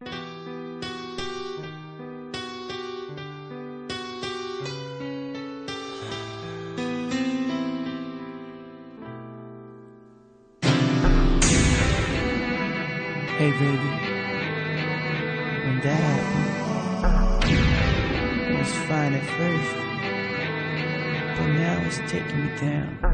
Hey baby, when that happened, it was fine at first, but now it's taking me down,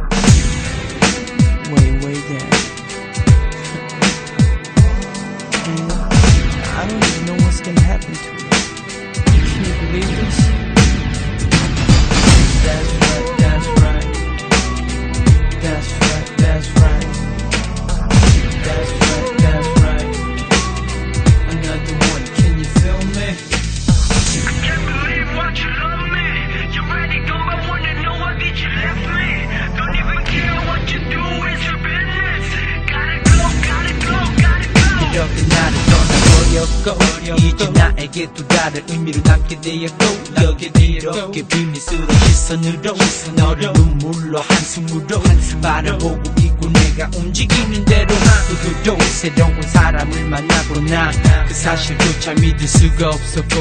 떠나버렸고 이제 나에게 또 다른 의미를 남게 되었고 여기 이렇게 비밀스러운 시선으로 너를 눈물로 한숨으로 바라보고 있고 내가 움직이는 대로 누구도 새로운 사람을 만나고 나 그 사실조차 믿을 수가 없었고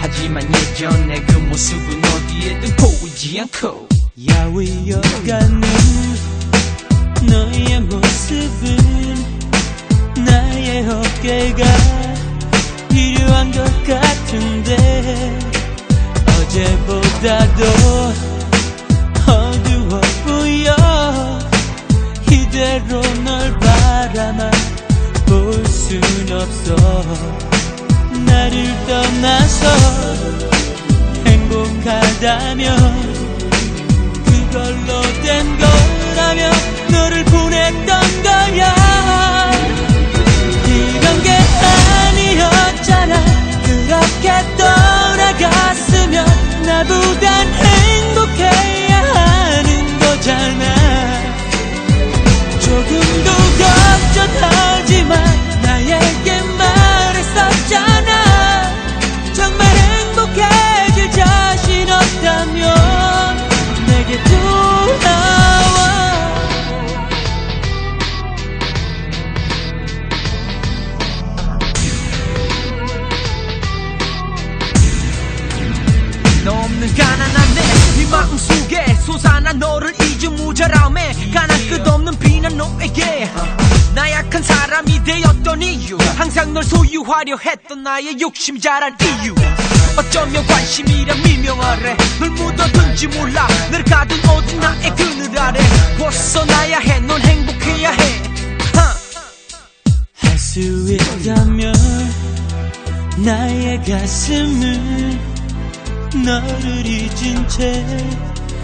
하지만 예전의 그 모습은 어디에든 보이지 않고 야위어가는 너의 모습은 나의 어깨가 필요한 것 같은데 어제보다도 어두워 보여. 이대로 널 바라만 볼 순 없어. 나를 떠나서 행복하다면 없는 가난한 내이 마음 속에 솟아난 너를 잊은 모자람에 가난 끝없는 비난 너에게. 나약한 사람이 되었던 이유 항상 널 소유하려 했던 나의 욕심 자란 이유. 어쩌면 관심이란 미명아래 널 묻어둔지 몰라. 늘 가둔 어둠 나의 그늘 아래 벗어나야 해. 넌 행복해야 해할 수 있다면 나의 가슴을 너를 잊은 채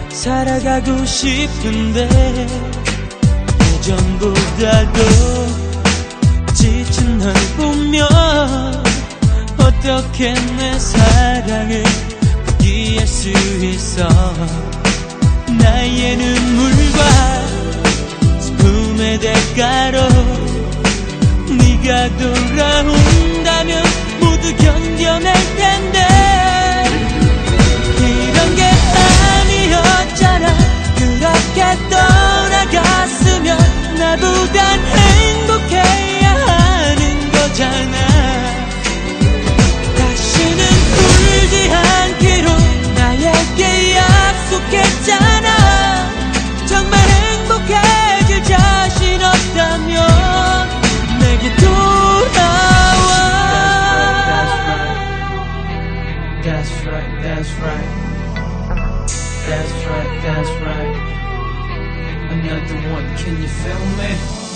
살아가고 싶은데 예전보다도 지친 널 보며 어떻게 내 사랑을 포기할 수 있어? 나의 눈물과 슬픔의 대가로 네가 돌아온다면 모두 견뎌낼 right, that's right. That's right, that's right. Another one, can you feel me?